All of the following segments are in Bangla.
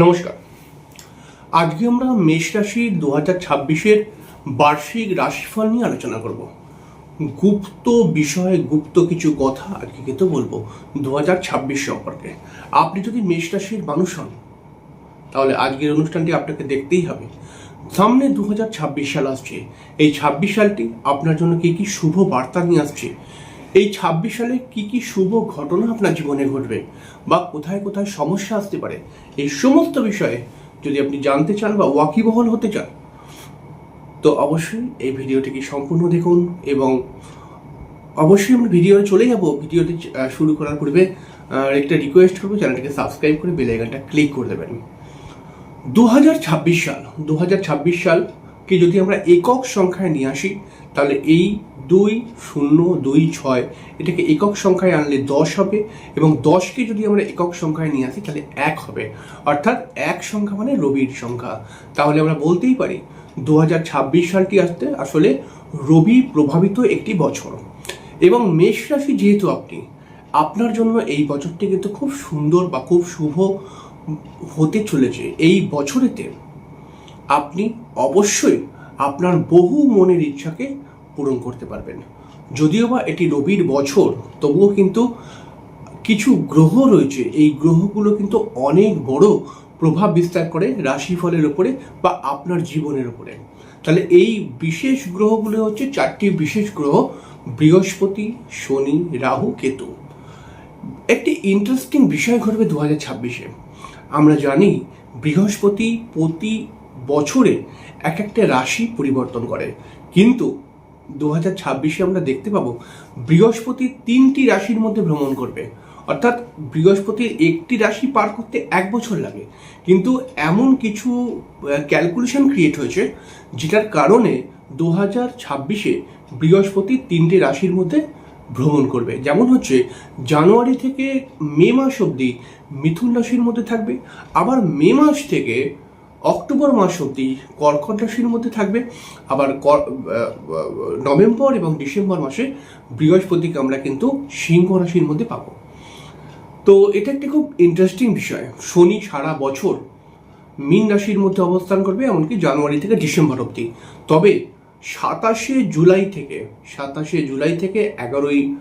নমস্কার। আজকে আমরা মেষ রাশি দু হাজার ছাব্বিশের বার্ষিক রাশিফল নিয়ে আলোচনা করব। গুপ্ত বিষয়ে গুপ্ত কিছু কথা আজকে কিন্তু বলব দু হাজার ছাব্বিশ সম্পর্কে। আপনি যদি মেষ রাশির মানুষ হন, তাহলে আজকের অনুষ্ঠানটি আপনাকে দেখতেই হবে। সামনে দু হাজার ছাব্বিশ সাল আসছে। এই ছাব্বিশ সালটি আপনার জন্য কি কি শুভ বার্তা নিয়ে আসছে? এই ছাব্বিশ সালে কি কি শুভ ঘটনা আপনার জীবনে ঘটবে? বা কোথায় কোথায় সমস্যা আসতে পারে? এই সমস্ত বিষয়ে যদি আপনি জানতে চান বা ওয়াকিবহল হতে চান, তো অবশ্যই এই ভিডিওটিকে সম্পূর্ণ দেখুন এবং অবশ্যই আমরা ভিডিওতে চলে যাব। ভিডিওটি শুরু করার পূর্বে একটা রিকোয়েস্ট করব, চ্যানেলটিকে সাবস্ক্রাইব করে বেল আইকনটা ক্লিক করে দেবেন। দু হাজার ছাব্বিশ সাল দু ছাব্বিশ সালকে যদি আমরা একক সংখ্যায় নিয়ে আসি, তাহলে এই দুই শূন্য দুই ছয় এটাকে একক সংখ্যায় আনলে দশ হবে এবং দশকে যদি আমরা একক সংখ্যায় নিয়ে আসি, তাহলে এক হবে। অর্থাৎ এক সংখ্যা মানে রবির সংখ্যা। তাহলে আমরা বলতেই পারি দু হাজার ছাব্বিশ সালটি আসতে আসলে রবি প্রভাবিত একটি বছর। এবং মেষ রাশি যেহেতু আপনি, আপনার জন্য এই বছরটি কিন্তু খুব সুন্দর বা খুব শুভ হতে চলেছে। এই বছরেতে আপনি অবশ্যই আপনার বহু মনের ইচ্ছাকে পূরণ করতে পারবেন। যদিও বা এটি রবির বছর, তবুও কিন্তু কিছু গ্রহ রয়েছে। এই গ্রহগুলো কিন্তু অনেক বড় প্রভাব বিস্তার করে রাশিফলের উপরে বা আপনার জীবনের উপরে। তাহলে এই বিশেষ গ্রহগুলো হচ্ছে চারটি বিশেষ গ্রহ, বৃহস্পতি, শনি, রাহু, কেতু। একটি ইন্টারেস্টিং বিষয় ঘটবে দু হাজার ছাব্বিশে। আমরা জানি বৃহস্পতি প্রতি বছরে এক একটা রাশি পরিবর্তন করে। কিন্তু দু হাজার ছাব্বিশে আমরা দেখতে পাবো বৃহস্পতি তিনটি রাশির মধ্যে ভ্রমণ করবে। অর্থাৎ বৃহস্পতির একটি রাশি পার করতে এক বছর লাগে। কিন্তু এমন কিছু ক্যালকুলেশন ক্রিয়েট হয়েছে যেটার কারণে দু হাজার ছাব্বিশে বৃহস্পতি তিনটি রাশির মধ্যে ভ্রমণ করবে। যেমন হচ্ছে জানুয়ারি থেকে মে মাস অবধি মিথুন রাশির মধ্যে থাকবে। আবার মে মাস থেকে অক্টোবর মাস অবধি কর্কট রাশির মধ্যে থাকবে। আবার নভেম্বর এবং ডিসেম্বর মাসে বৃহস্পতিকে আমরা কিন্তু সিংহ রাশির মধ্যে পাবো। তো এটা একটি খুব ইন্টারেস্টিং বিষয়। শনি সারা বছর মীন রাশির মধ্যে অবস্থান করবে, এমনকি জানুয়ারি থেকে ডিসেম্বর অবধি। তবে সাতাশে জুলাই থেকে, সাতাশে জুলাই থেকে এগারোই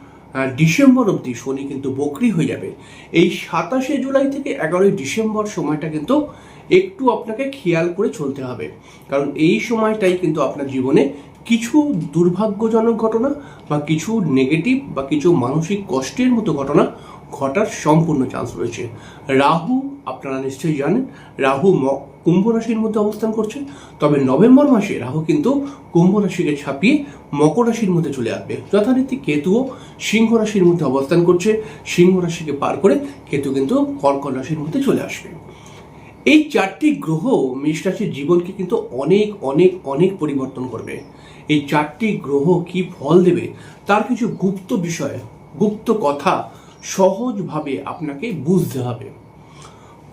ডিসেম্বর অবধি শনি কিন্তু বকরি হয়ে যাবে। এই সাতাশে জুলাই থেকে এগারোই ডিসেম্বর সময়টা কিন্তু একটু আপনাকে খেয়াল করে চলতে হবে। কারণ এই সময়টাই কিন্তু আপনার জীবনে কিছু দুর্ভাগ্যজনক ঘটনা বা কিছু নেগেটিভ বা কিছু মানসিক কষ্টের মতো ঘটনা ঘটার সম্পূর্ণ চান্স রয়েছে। রাহু আপনারা নিশ্চয়ই জানেন, রাহু কুম্ভ রাশির মধ্যে অবস্থান করছে। তবে নভেম্বর মাসে রাহু কিন্তু কুম্ভ রাশিকে ছাপিয়ে মকর রাশির মধ্যে চলে আসবে। যথারীতি কেতুও সিংহ রাশির মধ্যে অবস্থান করছে। সিংহ রাশিকে পার করে কেতু কিন্তু কর্কট রাশির মধ্যে চলে আসবে। এই চারটি গ্রহ মেষ রাশির জীবনকে কিন্তু অনেক অনেক অনেক পরিবর্তন করবে। এই চারটি গ্রহ কি ফল দেবে? তার কিছু গুপ্ত বিষয়, গুপ্ত কথা সহজভাবে আপনাকে বুঝতে হবে।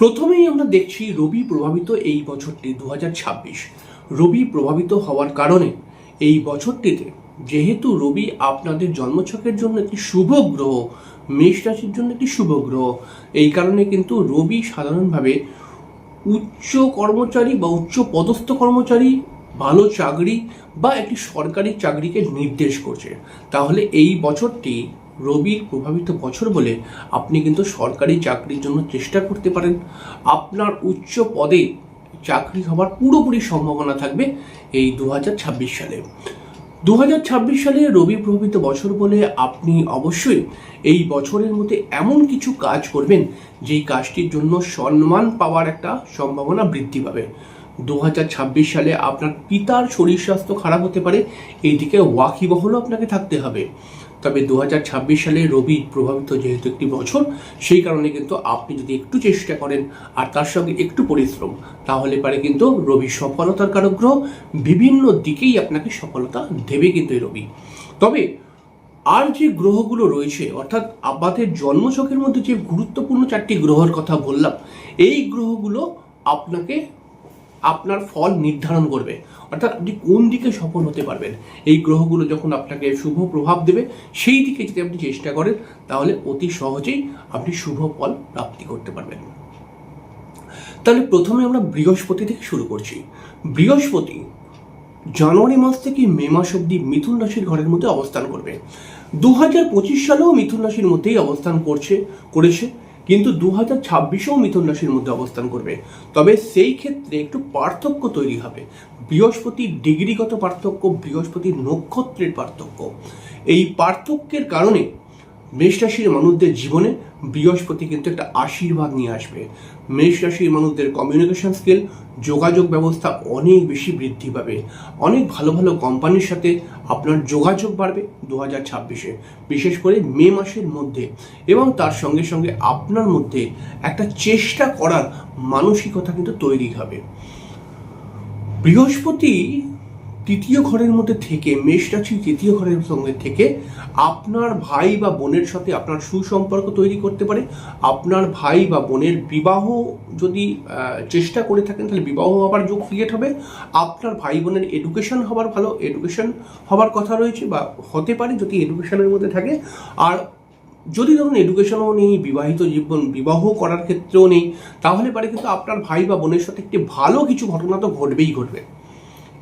প্রথমেই আমরা দেখছি রবি প্রভাবিত এই বছরটি দু হাজার ছাব্বিশ। রবি প্রভাবিত হওয়ার কারণে এই বছরটিতে যেহেতু রবি আপনাদের জন্মছকের জন্য একটি শুভ গ্রহ, মেষ রাশির জন্য একটি শুভ গ্রহ, এই কারণে কিন্তু রবি সাধারণভাবে উচ্চ কর্মচারী বা উচ্চ পদস্থ কর্মচারী, ভালো চাকরি বা একটি সরকারি চাকরিকে নির্দেশ করছে। তাহলে এই বছরটি রবির প্রভাবিত বছর বলে আপনি কিন্তু সরকারি চাকরির জন্য চেষ্টা করতে পারেন। আপনার উচ্চ পদে চাকরি হওয়ার পুরোপুরি সম্ভাবনা থাকবে এই দু হাজার ছাব্বিশ সালে। দু সালে রবি প্রভাবিত বছর বলে আপনি অবশ্যই এই বছরের মধ্যে এমন কিছু কাজ করবেন, যেই কাজটির জন্য সম্মান পাওয়ার একটা সম্ভাবনা বৃদ্ধি পাবে। দু হাজার ছাব্বিশ সালে আপনার পিতার শরীর স্বাস্থ্য খারাপ হতে পারে, এইদিকে ওয়াকিবহলও আপনাকে থাকতে হবে। তবে দু হাজার ছাব্বিশ সালে রবি প্রভাবিত যেহেতু একটি বছর, সেই কারণে কিন্তু আপনি যদি একটু চেষ্টা করেন আর তার সঙ্গে একটু পরিশ্রম, তাহলে পারে কিন্তু রবি সফলতার কারক গ্রহ বিভিন্ন দিকেই আপনাকে সফলতা দেবে কিন্তু এই রবি। তবে আর যে গ্রহগুলো রয়েছে, অর্থাৎ আমাদের জন্মছকের মধ্যে যে গুরুত্বপূর্ণ চারটি গ্রহের কথা বললাম, এই গ্রহগুলো আপনাকে আপনার ফল নির্ধারণ করবে। অর্থাৎ আপনি কোন দিকে সফল হতে পারবেন? এই গ্রহগুলো যখন আপনাকে শুভ প্রভাব দেবে, সেই দিকে যদি আপনি চেষ্টা করেন, তাহলে অতি সহজেই আপনি শুভ ফল প্রাপ্তি করতে পারবেন। তাহলে প্রথমে আমরা বৃহস্পতি থেকে শুরু করছি। বৃহস্পতি জানুয়ারি মাস থেকে মে মাস অবধি মিথুন রাশির ঘরের মধ্যে অবস্থান করবে। দু হাজার পঁচিশ সালেও মিথুন রাশির মধ্যেই অবস্থান করছে, করেছে। কিন্তু দু হাজার ছাব্বিশেও মিথুন রাশির মধ্যে অবস্থান করবে। তবে সেই ক্ষেত্রে একটু পার্থক্য তৈরি হবে। বৃহস্পতি ডিগ্রিগত পার্থক্য বৃহস্পতির নক্ষত্রের পার্থক্য। এই পার্থক্যের কারণে মেষ রাশির মানুষদের জীবনে বৃহস্পতি কিন্তু একটা আশীর্বাদ নিয়ে আসবে। মেষ রাশির মানুষদের কমিউনিকেশন স্কিল যোগাযোগ ব্যবস্থা অনেক বেশি বৃদ্ধি পাবে। অনেক ভালো ভালো কোম্পানির সাথে আপনার যোগাযোগ বাড়বে দু হাজার ছাব্বিশে, বিশেষ করে মে মাসের মধ্যে। এবং তার সঙ্গে সঙ্গে আপনার মধ্যে একটা চেষ্টা করার মানসিকতা কিন্তু তৈরি হবে। বৃহস্পতি তৃতীয় ঘরের মধ্যে থেকে মেষ রাশি তৃতীয় ঘরের সঙ্গে থেকে আপনার ভাই বা বোনের সাথে আপনার সুসম্পর্ক তৈরি করতে পারে। আপনার ভাই বা বোনের বিবাহ যদি চেষ্টা করে থাকেন, তাহলে বিবাহ হবার যোগ ক্রিয়েট হবে। আপনার ভাই বোনের এডুকেশন হবার ভালো এডুকেশন হবার কথা রয়েছে বা হতে পারে যদি এডুকেশনের মধ্যে থাকে। আর যদি ধরুন এডুকেশনও নেই, বিবাহিত জীবন, বিবাহ করার ক্ষেত্রেও নেই, তাহলে পারে কিন্তু আপনার ভাই বা বোনের সাথে একটি ভালো কিছু ঘটনা তো ঘটবেই ঘটবে।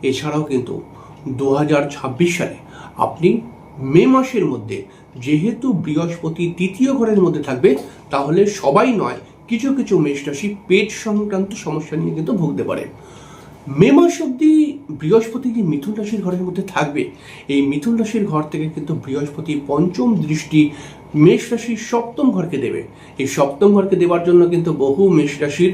এছাড়াও কিন্তু দুহাজার ছাব্বিশ সালে আপনি মে মাসের মধ্যে যেহেতু বৃহস্পতি তৃতীয় ঘরের মধ্যে থাকবে, তাহলে সবাই নয়, কিছু কিছু মেষ রাশি পেট সংক্রান্ত সমস্যা নিয়ে কিন্তু ভুগতে পারে। মে মাস অবধি বৃহস্পতি যে মিথুন রাশির ঘরের মধ্যে থাকবে, এই মিথুন রাশির ঘর থেকে কিন্তু বৃহস্পতি পঞ্চম দৃষ্টি মেষ রাশির সপ্তম ঘরকে দেবে। এই সপ্তম ঘরকে দেওয়ার জন্য কিন্তু বহু মেষ রাশির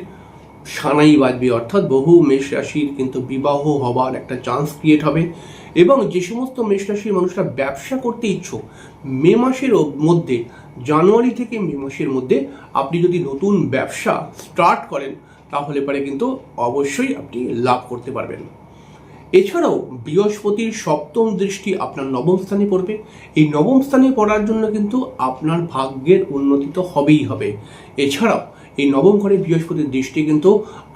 সানাই বাজবে অর্থাৎ বহু মেষ রাশির কিন্তু বিবাহ হবার একটা চান্স ক্রিয়েট হবে। এবং যে সমস্ত মেষ রাশির মানুষরা ব্যবসা করতে ইচ্ছুক, মে মাসের মধ্যে, জানুয়ারি থেকে মে মাসের মধ্যে আপনি যদি নতুন ব্যবসা স্টার্ট করেন, তাহলে পরে কিন্তু অবশ্যই আপনি লাভ করতে পারবেন। এছাড়াও বৃহস্পতির সপ্তম দৃষ্টি আপনার নবম স্থানে পড়বে। এই নবম স্থানে পড়ার জন্য কিন্তু আপনার ভাগ্যের উন্নতি তো হবেই হবে। এছাড়াও এই নবম ঘরে বৃহস্পতির দৃষ্টি কিন্তু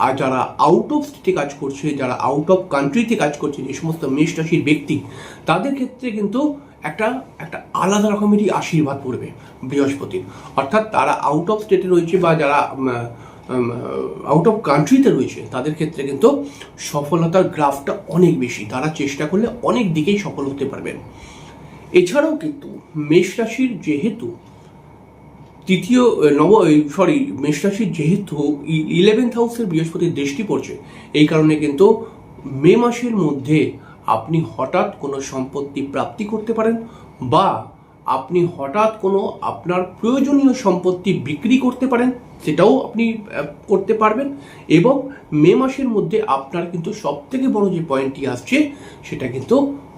আর যারা আউট অফ স্টেটে কাজ করছে, যারা আউট অফ কান্ট্রিতে কাজ করছে, যে সমস্ত মেষ রাশির ব্যক্তি, তাদের ক্ষেত্রে কিন্তু একটা একটা আলাদা রকমেরই আশীর্বাদ পড়বে বৃহস্পতির। অর্থাৎ তারা আউট অফ স্টেটে রয়েছে বা যারা আউট অফ কান্ট্রিতে রয়েছে, তাদের ক্ষেত্রে কিন্তু সফলতার গ্রাফটা অনেক বেশি। তারা চেষ্টা করলে অনেক দিকেই সফল হতে পারবেন এছাড়াও কিন্তু মেষ রাশির যেহেতু তৃতীয় নব সরি মেষ রাশির যেহেতু ইলেভেন্থ হাউসের বৃহস্পতির দৃষ্টি পড়ছে, এই কারণে কিন্তু মে মাসের মধ্যে আপনি হঠাৎ কোনো সম্পত্তি প্রাপ্তি করতে পারেন বা আপনি হঠাৎ কোনো আপনার প্রয়োজনীয় সম্পত্তি বিক্রি করতে পারেন, সেটাও আপনি করতে পারবেন এবং মে মাসের মধ্যে আপনার কিন্তু সব থেকে বড় যে পয়েন্টটি আসছে, সেটা কিন্তু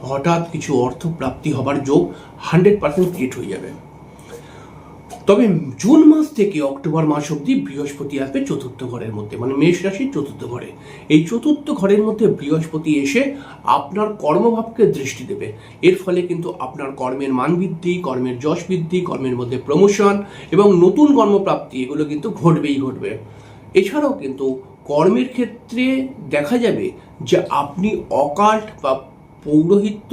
হঠাৎ কিছু অর্থ প্রাপ্তি হবার যোগ হান্ড্রেড পার্সেন্ট ক্রিয়েট হয়ে যাবে। তবে জুন মাস থেকে অক্টোবর মাস অবধি বৃহস্পতি আসবে চতুর্থ ঘরের মধ্যে মানে মেষ রাশির চতুর্থ ঘরে। এই চতুর্থ ঘরের মধ্যে বৃহস্পতি এসে আপনার কর্মভাবকে দৃষ্টি দেবে। এর ফলে কিন্তু আপনার কর্মের মান বৃদ্ধি, কর্মের যশ বৃদ্ধি, কর্মের মধ্যে প্রমোশন এবং নতুন কর্মপ্রাপ্তি, এগুলো কিন্তু ঘটবেই ঘটবে। এছাড়াও কিন্তু কর্মের ক্ষেত্রে দেখা যাবে যে আপনি অকাল্ট বা পৌরোহিত্য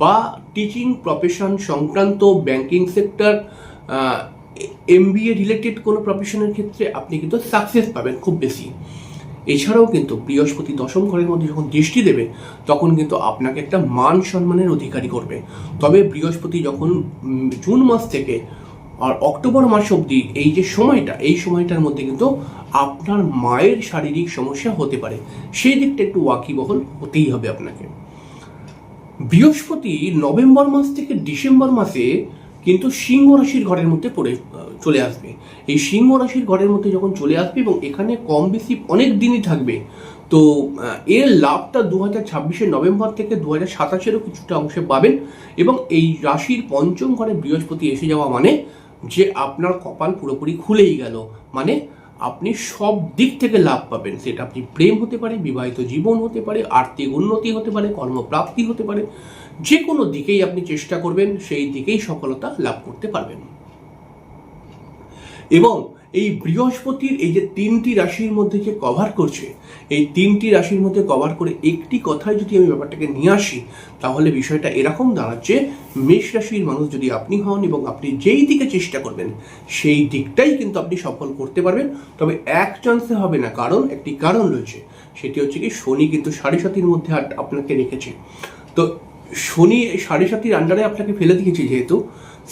বা টিচিং প্রফেশন সংক্রান্ত ব্যাংকিং সেক্টর এমবিএ রিলেটেড কোনো প্রফেশনের ক্ষেত্রে আপনি কিন্তু সাকসেস পাবেন খুব বেশি। এছাড়াও কিন্তু বৃহস্পতি দশম ঘরের মধ্যে যখন দৃষ্টি দেবে, তখন কিন্তু আপনাকে একটা মান সম্মানের অধিকারী করবে। তবে বৃহস্পতি যখন জুন মাস থেকে আর অক্টোবর মাস অবধি এই যে সময়টা, এই সময়টার মধ্যে কিন্তু আপনার মায়ের শারীরিক সমস্যা হতে পারে। সেই দিকটা একটু ওয়াকিবহল হতেই হবে আপনাকে। বৃহস্পতি নভেম্বর মাস থেকে ডিসেম্বর মাসে কিন্তু সিংহ রাশির ঘরের মধ্যে পড়ে চলে আসবে। এই সিংহ রাশির ঘরের মধ্যে যখন চলে আসবে এবং এখানে কম বেশি অনেক দিনই থাকবে, তো এর লাভটা দু হাজার ছাব্বিশের নভেম্বর থেকে দু হাজার সাতাশেরও কিছুটা অংশে পাবেন এবং এই রাশির পঞ্চম ঘরে বৃহস্পতি এসে যাওয়া মানে যে আপনার কপাল পুরোপুরি খুলেই গেল। মানে আপনি সব দিক থেকে লাভ পাবেন। সেটা আপনি প্রেম হতে পারে, বিবাহিত জীবন হতে পারে, আর্থিক উন্নতি হতে পারে, কর্মপ্রাপ্তি হতে পারে। যে কোনো দিকেই আপনি চেষ্টা করবেন, সেই দিকেই সফলতা লাভ করতে পারবেন। এবং এই বৃহস্পতির এই যে তিনটি রাশির মধ্যে যে কভার করছে, এই তিনটি রাশির মধ্যে কভার করে একটি কথায় যদি আমি ব্যাপারটাকে নিয়ে আসি, তাহলে বিষয়টা এরকম দাঁড়াচ্ছে, মেষ রাশির মানুষ যদি আপনি হন এবং আপনি যেই দিকে চেষ্টা করবেন, সেই দিকটাই কিন্তু আপনি সফল করতে পারবেন। তবে এক চান্সে হবে না, কারণ একটি কারণ রয়েছে, সেটি হচ্ছে কি শনি কিন্তু সাড়ে সাতির মধ্যে আপনাকে রেখেছে। তো শনি সাড়ে সাতির আন্ডারে আপনাকে ফেলে দিয়েছে যেহেতু,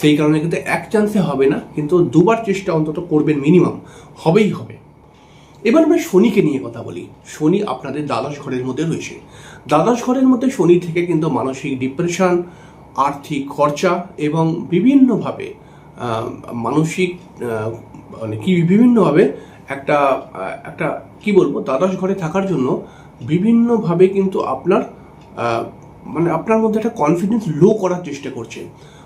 সেই কারণে কিন্তু এক চান্সে হবে না, কিন্তু দুবার চেষ্টা অন্তত করবেন মিনিমাম হবেই হবে। এবার আমরা শনিকে নিয়ে কথা বলি। শনি আপনাদের দ্বাদশ ঘরের মধ্যে রয়েছে। দ্বাদশ ঘরের মধ্যে শনি থেকে কিন্তু মানসিক ডিপ্রেশন আর্থিক খরচা এবং বিভিন্নভাবে মানসিক মানে কি বিভিন্নভাবে একটা একটা, কি বলব, দ্বাদশ ঘরে থাকার জন্য বিভিন্নভাবে কিন্তু আপনার মানে আপনার মধ্যে একটা কনফিডেন্স লো করার চেষ্টা করছে।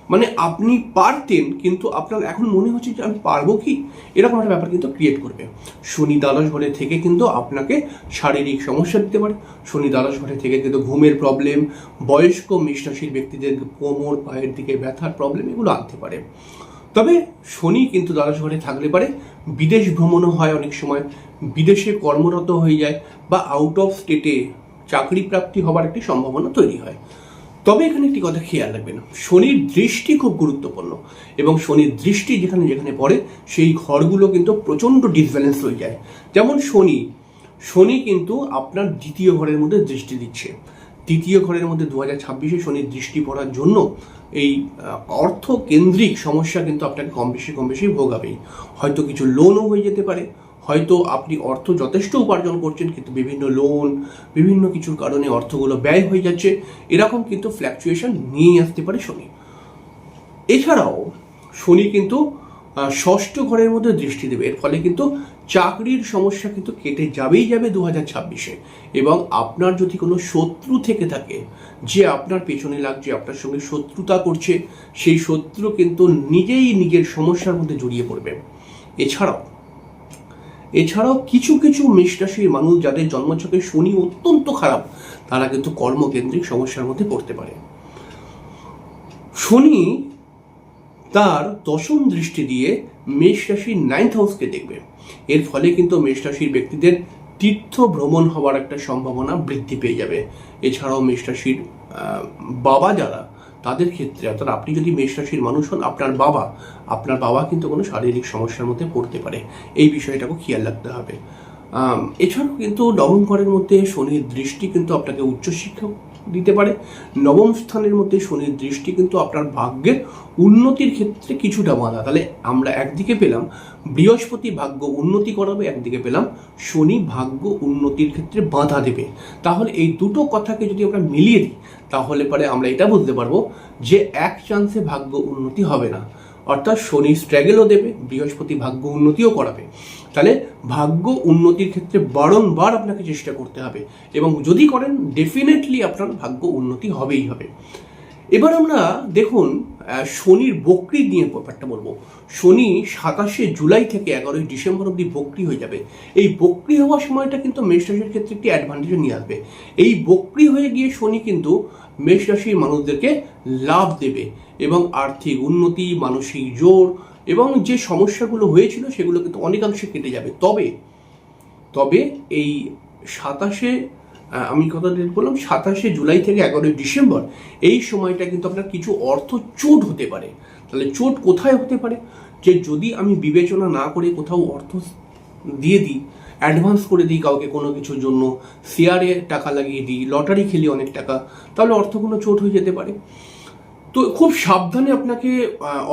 মানে আপনি পারতেন, কিন্তু আপনার এখন মনে হচ্ছে যে আমি পারব কি? এরকম একটা ব্যাপার কিন্তু ক্রিয়েট করবে। শনি দ্বাদশ ঘরে থেকে কিন্তু আপনাকে শারীরিক সমস্যা দিতে পারে। শনি দ্বাদশ ঘরে থেকে কিন্তু ঘুমের প্রবলেম বয়স্ক মিষ্টাশীল ব্যক্তিদের কোমর, পায়ের দিকে ব্যথার প্রবলেম এগুলো আনতে পারে। তবে শনি কিন্তু দ্বাদশ ঘরে থাকলে পারে, বিদেশ ভ্রমণও হয় অনেক সময়। বিদেশে কর্মরত হয়ে যায় বা আউট অফ স্টেটে চাকরি প্রাপ্তি হবার একটি সম্ভাবনা তৈরি হয়। তবে এখানে একটি কথা খেয়াল রাখবেন শনির দৃষ্টি খুব গুরুত্বপূর্ণ এবং শনির দৃষ্টি যেখানে যেখানে পড়ে সেই ঘরগুলো কিন্তু প্রচণ্ড ডিসব্যালেন্স হয়ে যায়। যেমন শনি শনি কিন্তু আপনার দ্বিতীয় ঘরের মধ্যে দৃষ্টি দিচ্ছে। দ্বিতীয় ঘরের মধ্যে দু হাজার ছাব্বিশে শনির দৃষ্টি পড়ার জন্য এই আহ, অর্থ কেন্দ্রিক সমস্যা কিন্তু আপনাকে কম বেশি কম বেশি ভোগাবেই। হয়তো কিছু লোনও হয়ে যেতে পারে হয়তো আপনি অর্থ যথেষ্ট উপার্জন করছেন, কিন্তু বিভিন্ন লোন বিভিন্ন কিছুর কারণে অর্থগুলো ব্যয় হয়ে যাচ্ছে। এরকম কিন্তু ফ্ল্যাকচুয়েশন নিয়ে আসতে পারে শনি। এছাড়াও শনি কিন্তু ষষ্ঠ ঘরের মধ্যে দৃষ্টি দেবে। এর ফলে কিন্তু চাকরির সমস্যা কিন্তু কেটে যাবেই যাবে দু হাজার ছাব্বিশে। এবং আপনার যদি কোনো শত্রু থেকে থাকে, যে আপনার পেছনে লাগছে, আপনার সঙ্গে শত্রুতা করছে, সেই শত্রু কিন্তু নিজেই নিজের সমস্যার মধ্যে জড়িয়ে পড়বে। এছাড়াও এছাড়াও কিছু কিছু মেষরাশির মানুষ যাদের জন্মছকে শনি অত্যন্ত খারাপ, তারা কিন্তু কর্মকেন্দ্রিক সমস্যার মধ্যে পড়তে পারে। শনি তার দশম দৃষ্টি দিয়ে মেষ রাশির নাইন্থ হাউসকে দেখবে। এর ফলে কিন্তু মেষ রাশির ব্যক্তিদের তীর্থ ভ্রমণ হওয়ার একটা সম্ভাবনা বৃদ্ধি পেয়ে যাবে। এছাড়াও মেষ রাশির বাবা যারা তাদের ক্ষেত্রে, অর্থাৎ আপনি যদি মেষ রাশির মানুষ হন, আপনার বাবা আপনার বাবা কিন্তু কোনো শারীরিক সমস্যার মধ্যে পড়তে পারে। এই বিষয়টাকেও খেয়াল রাখতে হবে। এছাড়াও কিন্তু নবম ঘরের মধ্যে শনির দৃষ্টি কিন্তু আপনাকে উচ্চশিক্ষা দিতে পারে। নবম স্থানের মধ্যে শনির দৃষ্টি কিন্তু আপনার ভাগ্যের উন্নতির ক্ষেত্রে কিছুটা বাধা। তাহলে আমরা একদিকে পেলাম বৃহস্পতি ভাগ্য উন্নতি করাবে, একদিকে পেলাম শনি ভাগ্য উন্নতির ক্ষেত্রে বাধা দেবে। তাহলে এই দুটো কথাকে যদি আমরা মিলিয়ে দিই, তাহলে পরে আমরা এটা বুঝতে পারব যে এক চান্সে ভাগ্য উন্নতি হবে না। অর্থাৎ শনি স্ট্রাগেলও দেবে, বৃহস্পতি ভাগ্য উন্নতিও করাবে। তাহলে ভাগ্য উন্নতির ক্ষেত্রে বারংবার আপনাকে চেষ্টা করতে হবে এবং যদি করেন ডেফিনেটলি আপনার ভাগ্য উন্নতি হবেই হবে। এবার আমরা দেখুন শনির বকরি নিয়ে ব্যাপারটা বলব। শনি সাতাশে জুলাই থেকে এগারোই ডিসেম্বর অবধি বকরি হয়ে যাবে। এই বকরি হওয়ার সময়টা কিন্তু মেষ রাশির ক্ষেত্রে একটি অ্যাডভান্টেজ নিয়ে আসবে। এই বকরি হয়ে গিয়ে শনি কিন্তু মেষ রাশির মানুষদেরকে লাভ দেবে এবং আর্থিক উন্নতি, মানসিক জোর এবং যে সমস্যাগুলো হয়েছিল সেগুলো কিন্তু অনেকাংশে কেটে যাবে। তবে তবে এই সাতাশে আমি কথা বললাম, সাতাশে জুলাই থেকে এগারোই ডিসেম্বর, এই সময়টা কিন্তু আপনার কিছু অর্থ চোট হতে পারে। তাহলে চোট কোথায় হতে পারে? যে যদি আমি বিবেচনা না করে কোথাও অর্থ দিয়ে দিই অ্যাডভান্স করে দিই কাউকে কোনো কিছুর জন্য শেয়ারে টাকা লাগিয়ে দিই লটারি খেলি অনেক টাকা, তাহলে অর্থ কোনো চোট হয়ে যেতে পারে। তো খুব সাবধানে আপনাকে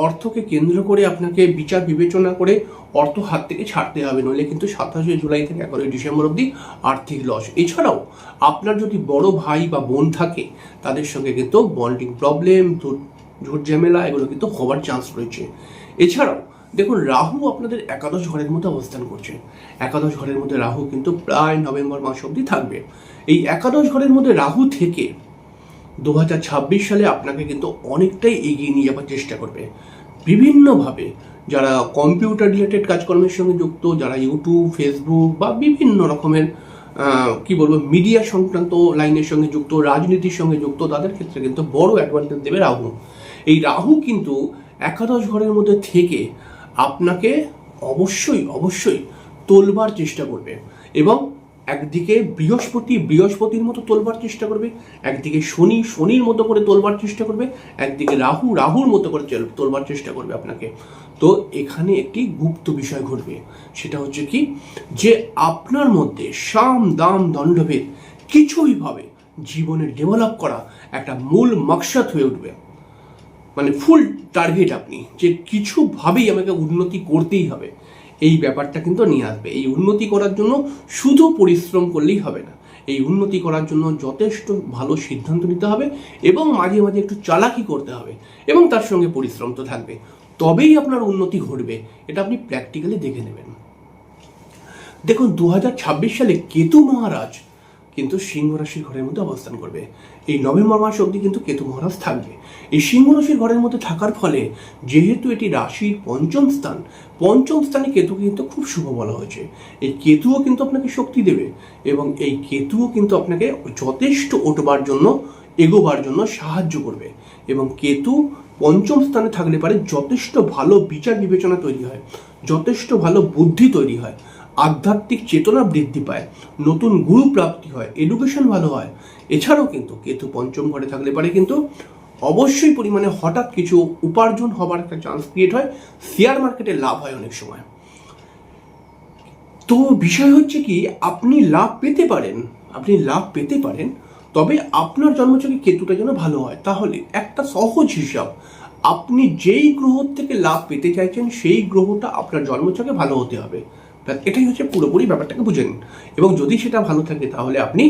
অর্থকে কেন্দ্র করে আপনাকে বিচার বিবেচনা করে অর্থ হাত থেকে ছাড়তে হবে, নইলে কিন্তু সাতাশে জুলাই থেকে এগারোই ডিসেম্বর অবধি আর্থিক লস এছাড়াও আপনার যদি বড় ভাই বা বোন থাকে, তাদের সঙ্গে কিন্তু বন্ডিং প্রবলেম ঝুট ঝামেলা, এগুলো কিন্তু হওয়ার চান্স রয়েছে। এছাড়াও দেখুন, রাহু আপনাদের একাদশ ঘরের মধ্যে অবস্থান করছে। একাদশ ঘরের মধ্যে রাহু কিন্তু প্রায় নভেম্বর মাস অবধি থাকবে। এই একাদশ ঘরের মধ্যে রাহু থেকে দু হাজার ছাব্বিশ সালে আপনাকে কিন্তু অনেকটাই এগিয়ে নিয়ে যাওয়ার চেষ্টা করবে। বিভিন্নভাবে যারা কম্পিউটার রিলেটেড কাজকর্মের সঙ্গে যুক্ত, যারা ইউটিউব ফেসবুক বা বিভিন্ন রকমের কি বলব মিডিয়া সংক্রান্ত লাইনের সঙ্গে যুক্ত, রাজনীতির সঙ্গে যুক্ত, তাদের ক্ষেত্রে কিন্তু বড় অ্যাডভান্টেজ দেবে রাহু। এই রাহু কিন্তু একাদশ ঘরের মধ্যে থেকে আপনাকে অবশ্যই অবশ্যই তোলবার চেষ্টা করবে এবং একদিকে বৃহস্পতি, বৃহস্পতির মতো তোলবার চেষ্টা করবে, একদিকে শনি, শনির মতো করে তোলবার চেষ্টা করবে, একদিকে রাহু, রাহুর মতো করে তোলবার চেষ্টা করবে আপনাকে। তো এখানে একটি গুপ্ত বিষয় ঘটবে, সেটা হচ্ছে কি, যে আপনার মধ্যে সাম, দাম, দণ্ডভেদ কিছুই ভাবে জীবনে ডেভেলপ করা একটা মূল মকসদ হয়ে উঠবে। মানে ফুল টার্গেট আপনি, যে কিছুভাবেই আমাকে উন্নতি করতেই হবে। এই ব্যাপারটা কিন্তু নিয়ে আসবে। এই উন্নতি করার জন্য শুধু পরিশ্রম করলেই হবে না। এই উন্নতি করার জন্য যথেষ্ট ভালো সিদ্ধান্ত নিতে হবে এবং মাঝে মাঝে একটু চালাকি করতে হবে এবং তার সঙ্গে পরিশ্রম তো থাকবে। তবেই আপনার উন্নতি ঘটবে, এটা আপনি প্র্যাকটিক্যালি দেখে নেবেন। দেখুন দু হাজার ছাব্বিশ সালে কেতু মহারাজ কিন্তু সিংহ রাশির ঘরের মধ্যে অবস্থান করবে। এই নভেম্বর মাস অবধি কিন্তু কেতু মহারাজ থাকবে। এই সিংহ রাশির ঘরের মধ্যে থাকার ফলে যেহেতু এটি রাশির পঞ্চম স্থান, পঞ্চম স্থানে কেতু কিন্তু খুব শুভ বলা হয়েছে। এই কেতুও কিন্তু আপনাকে শক্তি দেবে এবং এই কেতুও কিন্তু আপনাকে যথেষ্ট ওঠবার জন্য, এগোবার জন্য সাহায্য করবে। এবং কেতু পঞ্চম স্থানে থাকলে পারে যথেষ্ট ভালো বিচার বিবেচনা তৈরি হয়, যথেষ্ট ভালো বুদ্ধি তৈরি হয়। আধ্যাত্মিক চেতনা বৃদ্ধি পায়, নতুন গুরু প্রাপ্তি হয় এডুকেশন ভালো হয়। এছাড়াও কিন্তু কেতু পঞ্চম ঘরে থাকলে পারে কিন্তু অবশ্যই পরিমাণে হঠাৎ কিছু উপার্জন হবার একটা চান্স ক্রিয়েট হয় শেয়ার মার্কেটে লাভ হয় অনেক সময়। তো বিষয় হচ্ছে কি, আপনি লাভ পেতে পারেন, আপনি লাভ পেতে পারেন, তবে আপনার জন্মচকে কেতুটা যেন ভালো হয়। তাহলে একটা সহজ হিসাব, আপনি যেই গ্রহ থেকে লাভ পেতে চাইছেন, সেই গ্রহটা আপনার জন্মচকে ভালো হতে হবে। এটাই হচ্ছে পুরোপুরি ব্যাপারটাকে বুঝে নিন। এবং যদি সেটা ভালো থাকে, তাহলে আপনি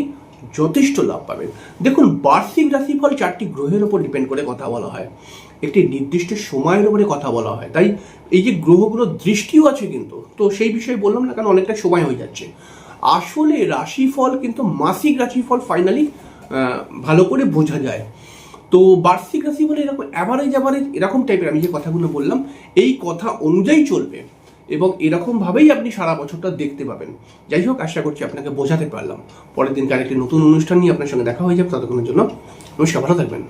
যথেষ্ট লাভ পাবেন। দেখুন, বার্ষিক রাশিফল চারটি গ্রহের ওপর ডিপেন্ড করে কথা বলা হয়। একটি নির্দিষ্ট সময়ের উপরে কথা বলা হয়। তাই এই যে গ্রহগুলোর দৃষ্টিও আছে কিন্তু, তো সেই বিষয়ে বললাম না কারণ অনেকটা সময় হয়ে যাচ্ছে। আসলে রাশিফল কিন্তু মাসিক রাশিফল ফাইনালি ভালো করে বোঝা যায়। তো বার্ষিক রাশি বলে এরকম অ্যাভারেজ অ্যাভারেজ এরকম টাইপের আমি যে কথাগুলো বললাম, এই কথা অনুযায়ী চলবে। এবং এরকমভাবেই আপনি সারা বছরটা দেখতে পাবেন। যাই হোক, আশা করছি আপনাকে বোঝাতে পারলাম। পরের দিন আরেকটি নতুন অনুষ্ঠান নিয়ে আপনার সঙ্গে দেখা হয়ে যাবে। ততক্ষণের জন্য নমস্কার, ভালো থাকবেন।